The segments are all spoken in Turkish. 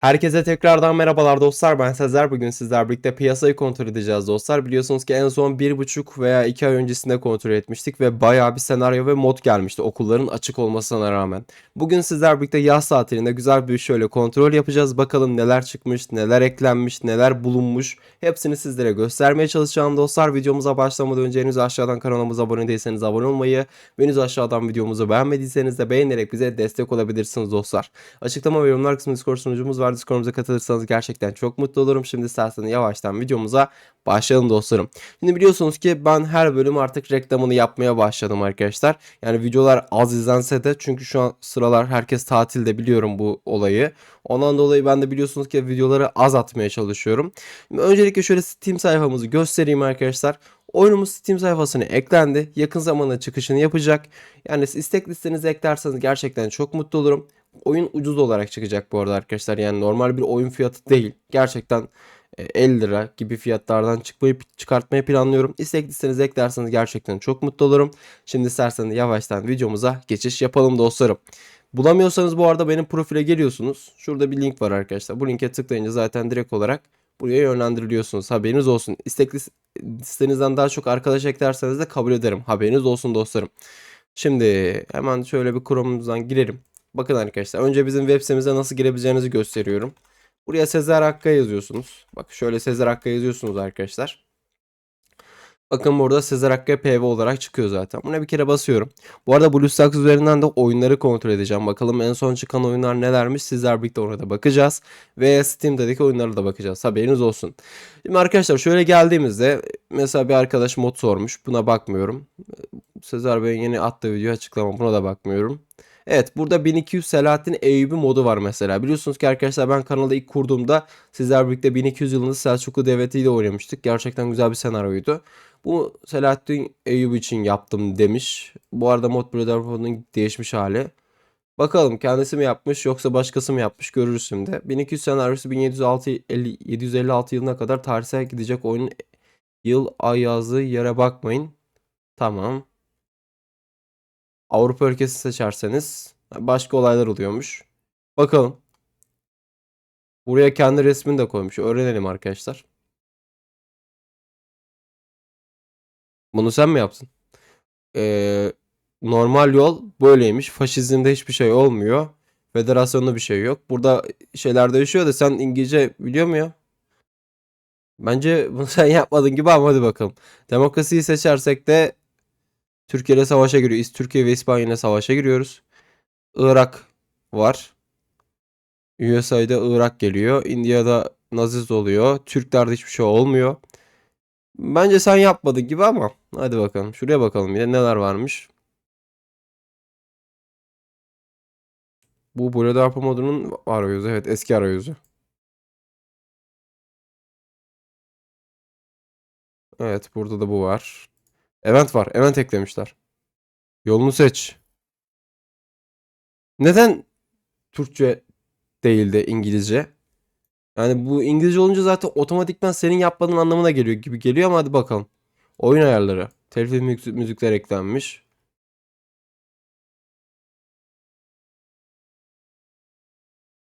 Herkese tekrardan merhabalar dostlar. Ben Sezer. Bugün sizler birlikte piyasayı kontrol edeceğiz dostlar. Biliyorsunuz ki en son 1,5 veya 2 ay öncesinde kontrol etmiştik ve bayağı bir senaryo ve mod gelmişti okulların açık olmasına rağmen. Bugün sizler birlikte yaz tatilinde güzel bir şöyle kontrol yapacağız. Bakalım neler çıkmış, neler eklenmiş, neler bulunmuş. Hepsini sizlere göstermeye çalışacağım dostlar. Videomuza başlamadan önce henüz aşağıdan kanalımıza abone değilseniz abone olmayı henüz aşağıdan videomuzu beğenmediyseniz de beğenerek bize destek olabilirsiniz dostlar. Açıklama ve yorumlar kısmında Discord sunucumuz var. Discord'umuza katılırsanız gerçekten çok mutlu olurum. Şimdi isterseniz yavaştan videomuza başlayalım dostlarım. Şimdi biliyorsunuz ki ben her bölüm artık reklamını yapmaya başladım arkadaşlar. Yani videolar az izlense de çünkü şu an sıralar herkes tatilde biliyorum bu olayı. Ondan dolayı ben de biliyorsunuz ki videoları az atmaya çalışıyorum. Şimdi öncelikle şöyle Steam sayfamızı göstereyim arkadaşlar. Oyunumuz Steam sayfasına eklendi. Yakın zamanda çıkışını yapacak. Yani istek listenize eklerseniz gerçekten çok mutlu olurum. Oyun ucuz olarak çıkacak bu arada arkadaşlar. Yani normal bir oyun fiyatı değil. Gerçekten e, 50 lira gibi fiyatlardan çıkmayı çıkartmayı planlıyorum. İstek listenize eklerseniz gerçekten çok mutlu olurum. Şimdi isterseniz yavaştan videomuza geçiş yapalım dostlarım. Bulamıyorsanız bu arada benim profile geliyorsunuz. Şurada bir link var arkadaşlar. Bu linke tıklayınca zaten direkt olarak buraya yönlendiriliyorsunuz. Haberiniz olsun. İstek lis- listenizden daha çok arkadaş eklerseniz de kabul ederim. Haberiniz olsun dostlarım. Şimdi hemen şöyle bir Chrome'umuzdan girelim. Bakın arkadaşlar önce bizim web sitemize nasıl girebileceğinizi gösteriyorum. Buraya Sezer Hakkı yazıyorsunuz. Bak şöyle Sezer Hakkı yazıyorsunuz arkadaşlar. Bakın burada Sezer Hakkı PV olarak çıkıyor zaten. Buna bir kere basıyorum. Bu arada BlueStacks üzerinden de oyunları kontrol edeceğim. Bakalım en son çıkan oyunlar nelermiş. Sizler birlikte ona da bakacağız. Ve Steam'deki oyunlara da bakacağız. Haberiniz olsun. Şimdi arkadaşlar şöyle geldiğimizde mesela bir arkadaş mod sormuş. Buna bakmıyorum. Sezer Bey'in yeni attığı video açıklama. Buna da bakmıyorum. Evet burada 1200 Selahattin Eyyubi modu var mesela. Biliyorsunuz ki arkadaşlar ben kanalı ilk kurduğumda sizler birlikte 1200 yılında Selçuklu Devleti ile oynamıştık. Gerçekten güzel bir senaryoydu. Bu Selahattin Eyyubi için yaptım demiş. Bu arada mod Brotherhood'un değişmiş hali. Bakalım kendisi mi yapmış yoksa başkası mı yapmış görürüz şimdi. 1200 senaryosu 1706 50, 756 yılına kadar tarihsel gidecek oyunun yıl ay yazdığı yere bakmayın. Tamam. Avrupa ülkesi seçerseniz başka olaylar oluyormuş. Bakalım. Buraya kendi resmini de koymuş. Öğrenelim arkadaşlar. Bunu sen mi yaptın? Ee, normal yol böyleymiş. Faşizmde hiçbir şey olmuyor. Federasyonda bir şey yok. Burada şeyler değişiyor da sen İngilizce biliyor mu ya? Bence bunu sen yapmadın gibi ama hadi bakalım. Demokrasiyi seçersek de Türkiye ile savaşa giriyoruz. Türkiye ve İspanya ile savaşa giriyoruz. Irak var. USA'da Irak geliyor. India'da Naziz oluyor. Türklerde hiçbir şey olmuyor. Bence sen yapmadın gibi ama. Hadi bakalım. Şuraya bakalım bir neler varmış. Bu Blue Darpa modunun arayüzü. Evet eski arayüzü. Evet burada da bu var. Event var. Event eklemişler. Yolunu seç. Neden Türkçe değil de İngilizce? Yani bu İngilizce olunca zaten otomatikman senin yapmadığın anlamına geliyor gibi geliyor ama hadi bakalım. Oyun ayarları. Telif müzik- müzikler eklenmiş.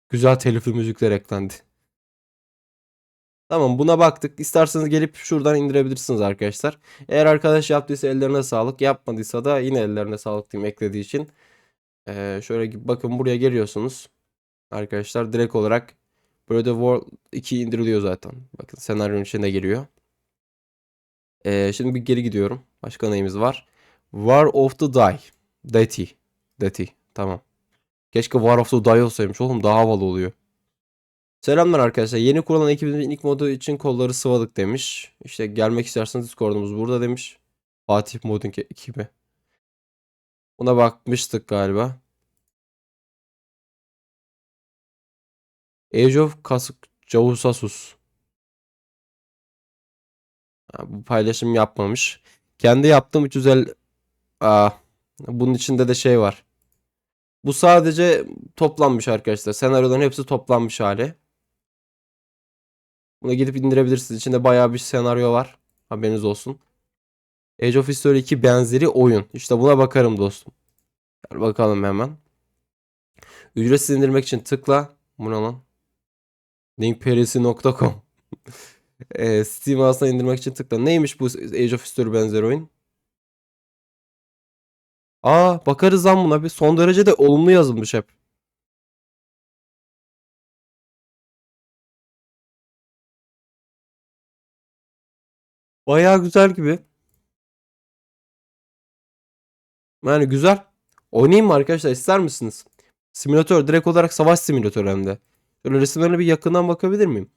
Güzel telifli müzikler eklendi. Tamam buna baktık. İsterseniz gelip şuradan indirebilirsiniz arkadaşlar. Eğer arkadaş yaptıysa ellerine sağlık. Yapmadıysa da yine ellerine sağlık diyeyim eklediği için. Ee, şöyle bakın buraya geliyorsunuz. Arkadaşlar direkt olarak Brother War 2 indiriliyor zaten. Bakın senaryonun içinde geliyor. Ee, şimdi bir geri gidiyorum. Başka neyimiz var? War of the Die. Deity. Deity. Tamam. Keşke War of the Die olsaymış oğlum daha havalı oluyor. Selamlar arkadaşlar. Yeni kurulan ekibimizin ilk modu için kolları sıvadık demiş. İşte gelmek isterseniz Discord'umuz burada demiş. Fatih modun ekibi. Buna bakmıştık galiba. Age of Kasık Cavusassus. Ha, bu paylaşım yapmamış. Kendi yaptığım 350 Aa, bunun içinde de şey var. Bu sadece toplanmış arkadaşlar. Senaryoların hepsi toplanmış hali. Buna gidip indirebilirsiniz. İçinde bayağı bir senaryo var. Haberiniz olsun. Age of History 2 benzeri oyun. İşte buna bakarım dostum. Gel bakalım hemen. Ücretsiz indirmek için tıkla. Bu ne lan? Linkperisi.com Eee, Steam mağazasına indirmek için tıkla. Neymiş bu Age of History benzeri oyun? Aa bakarız lan buna bir. Son derece de olumlu yazılmış hep. Bayağı güzel gibi. Yani güzel. Oynayayım mı arkadaşlar ister misiniz? Simülatör direkt olarak savaş simülatörü hem de. Şöyle resimlerine bir yakından bakabilir miyim?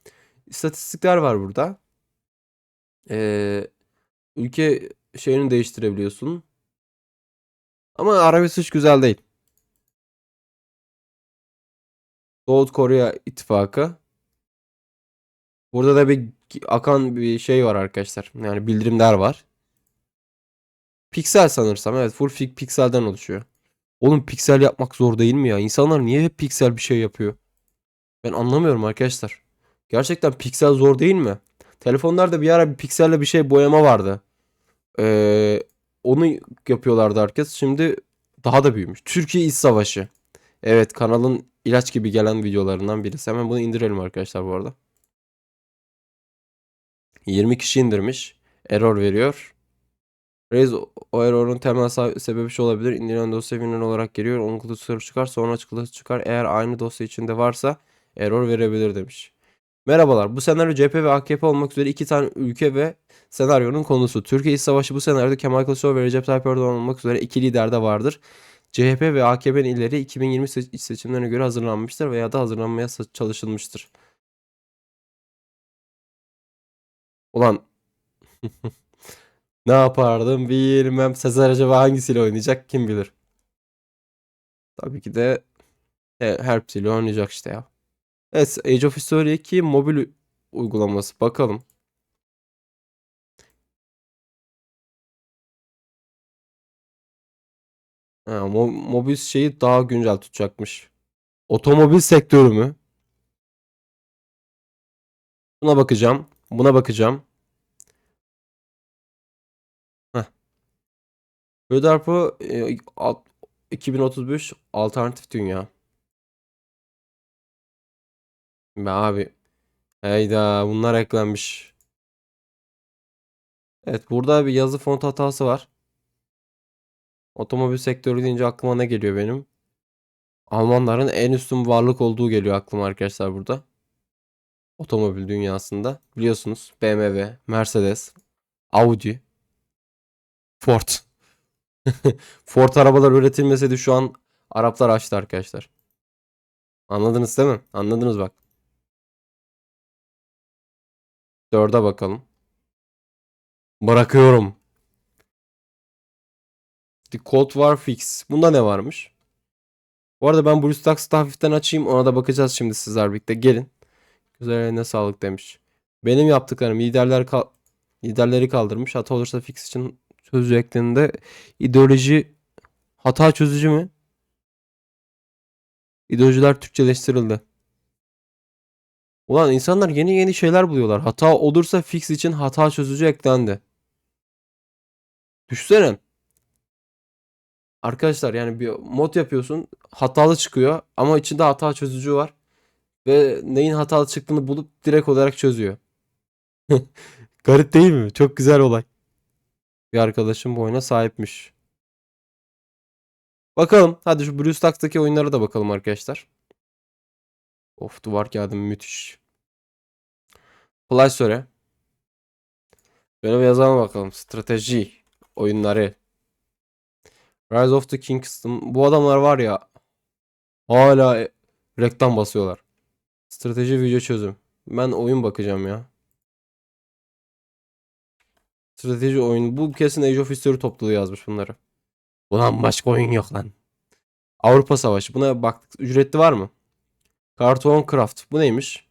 İstatistikler var burada. Ee, ülke şeyini değiştirebiliyorsun. Ama Arabistan hiç güzel değil. Doğu Kore ittifakı. Burada da bir akan bir şey var arkadaşlar. Yani bildirimler var. Piksel sanırsam. Evet full pikselden oluşuyor. Oğlum piksel yapmak zor değil mi ya? İnsanlar niye hep piksel bir şey yapıyor? Ben anlamıyorum arkadaşlar. Gerçekten piksel zor değil mi? Telefonlarda bir ara bir pikselle bir şey boyama vardı. Ee, onu yapıyorlardı herkes. Şimdi daha da büyümüş. Türkiye İç Savaşı. Evet kanalın ilaç gibi gelen videolarından birisi. Hemen bunu indirelim arkadaşlar bu arada. 20 kişi indirmiş. Error veriyor. Reis o error'un temel sebebi şu olabilir. İndirilen dosya winner olarak geliyor. Onun kutusu çıkar. Sonra çıktısı çıkar. Eğer aynı dosya içinde varsa error verebilir demiş. Merhabalar. Bu senaryo CHP ve AKP olmak üzere iki tane ülke ve senaryonun konusu. Türkiye İç Savaşı bu senaryoda Kemal Kılıçdaroğlu ve Recep Tayyip Erdoğan olmak üzere iki lider de vardır. CHP ve AKP'nin illeri 2020 se- iç seçimlerine göre hazırlanmıştır veya da hazırlanmaya çalışılmıştır. Ulan ne yapardım bilmem. Sezer acaba hangisiyle oynayacak kim bilir. Tabii ki de e, hepsiyle oynayacak işte ya. Evet Age of History 2 mobil uygulaması bakalım. Ha, mo- mobil şeyi daha güncel tutacakmış. Otomobil sektörü mü? Buna bakacağım. Buna bakacağım. E, alt- 2035 alternatif dünya. Be abi. Hayda bunlar eklenmiş. Evet burada bir yazı font hatası var. Otomobil sektörü deyince aklıma ne geliyor benim? Almanların en üstün varlık olduğu geliyor aklıma arkadaşlar burada. Otomobil dünyasında. Biliyorsunuz BMW, Mercedes, Audi, Ford. Ford arabalar üretilmeseydi şu an Araplar açtı arkadaşlar. Anladınız değil mi? Anladınız bak. Dörde bakalım. Bırakıyorum. The Cold War Fix. Bunda ne varmış? Bu arada ben BlueStacks'ı hafiften açayım. Ona da bakacağız şimdi sizler birlikte. Gelin. Güzel eline sağlık demiş. Benim yaptıklarım liderler kal liderleri kaldırmış. Hata olursa fix için sözcü ekleninde ideoloji hata çözücü mü? İdeolojiler Türkçeleştirildi. Ulan insanlar yeni yeni şeyler buluyorlar. Hata olursa fix için hata çözücü eklendi. Düşsene. Arkadaşlar yani bir mod yapıyorsun. Hatalı çıkıyor ama içinde hata çözücü var. Ve neyin hatalı çıktığını bulup direkt olarak çözüyor. Garip değil mi? Çok güzel olay. Bir arkadaşım bu oyuna sahipmiş. Bakalım. Hadi şu BlueStacks'taki oyunlara da bakalım arkadaşlar. Of duvar kağıdı müthiş. Play Store. Böyle bir yazalım bakalım. Strateji oyunları. Rise of the Kingston. Bu adamlar var ya hala e- reklam basıyorlar. Strateji video çözüm. Ben oyun bakacağım ya. Strateji oyun. Bu kesin Age of History topluluğu yazmış bunları. Ulan başka oyun yok lan. Avrupa Savaşı. Buna baktık. Ücretli var mı? Karton Craft. Bu neymiş?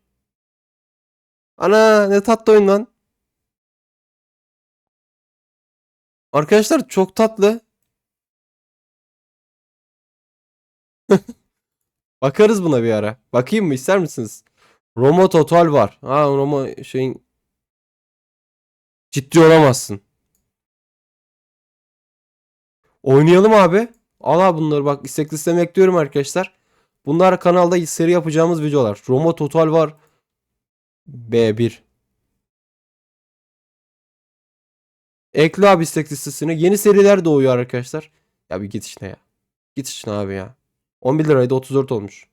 Ana ne tatlı oyun lan. Arkadaşlar çok tatlı. Bakarız buna bir ara. Bakayım mı ister misiniz? Roma Total var. Ha Roma şeyin ciddi olamazsın. Oynayalım abi. Al abi bunları bak istek listeme ekliyorum arkadaşlar. Bunlar kanalda seri yapacağımız videolar. Roma Total var. B1. Ekle abi istek listesine. Yeni seriler doğuyor arkadaşlar. Ya bir git işine ya. Git işine abi ya. 11 liraydı 34 olmuş.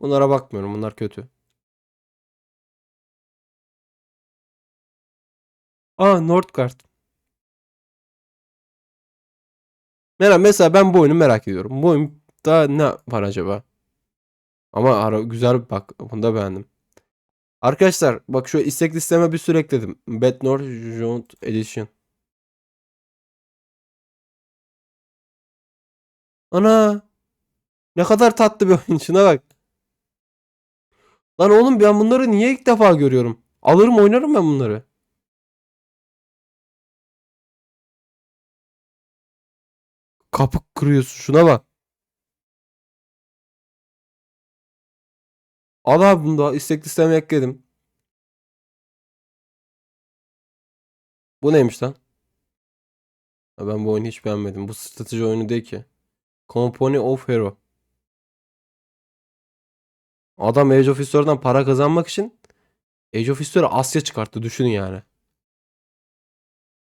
Bunlara bakmıyorum. Bunlar kötü. Aa Nordgard. Merak, mesela ben bu oyunu merak ediyorum. Bu oyunda ne var acaba? Ama ara, güzel bak. Bunu da beğendim. Arkadaşlar bak şu istek listeme bir sürü ekledim. Bednor Joint Edition. Ana. Ne kadar tatlı bir oyun. Şuna bak. Lan oğlum ben bunları niye ilk defa görüyorum? Alırım oynarım ben bunları. Kapı kırıyorsun. Şuna bak. Al abi bunu da istek listeme ekledim. Bu neymiş lan? Ha, ben bu oyunu hiç beğenmedim. Bu strateji oyunu değil ki. Company of Hero. Adam Age of History'dan para kazanmak için Age of History Asya çıkarttı. Düşünün yani.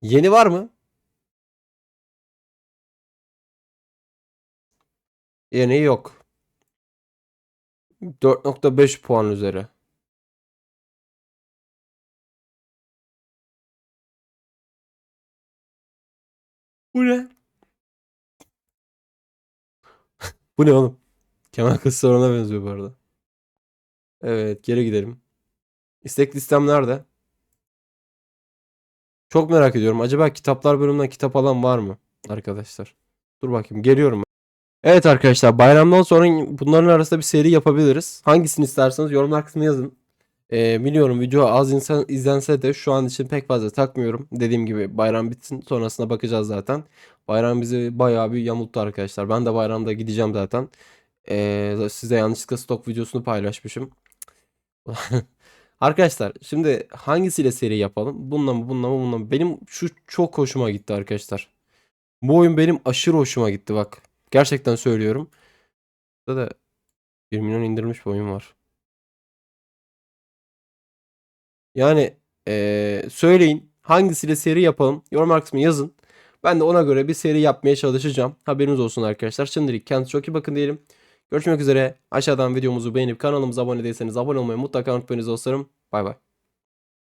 Yeni var mı? Yeni yok. 4.5 puan üzeri. Bu ne? Bu ne oğlum? Kemal Kılıçdaroğlu'na benziyor bu arada. Evet geri gidelim. İstek listem nerede? Çok merak ediyorum. Acaba kitaplar bölümünden kitap alan var mı? Arkadaşlar. Dur bakayım geliyorum. Evet arkadaşlar bayramdan sonra bunların arasında bir seri yapabiliriz. Hangisini isterseniz yorumlar kısmına yazın. Ee, biliyorum video az insan izlense de şu an için pek fazla takmıyorum. Dediğim gibi bayram bitsin sonrasına bakacağız zaten. Bayram bizi bayağı bir yamulttu arkadaşlar. Ben de bayramda gideceğim zaten. Ee, size yanlışlıkla stok videosunu paylaşmışım. Arkadaşlar şimdi hangisiyle seri yapalım? Bununla mı bununla mı bununla mı? Benim şu çok hoşuma gitti arkadaşlar. Bu oyun benim aşırı hoşuma gitti bak. Gerçekten söylüyorum. Burada da 1 milyon indirilmiş bir oyun var. Yani eee, söyleyin hangisiyle seri yapalım. Yorum kısmına yazın. Ben de ona göre bir seri yapmaya çalışacağım. Haberiniz olsun arkadaşlar. Şimdilik kendinize çok iyi bakın diyelim. Görüşmek üzere. Aşağıdan videomuzu beğenip kanalımıza abone değilseniz abone olmayı mutlaka unutmayınız dostlarım. Bay bay.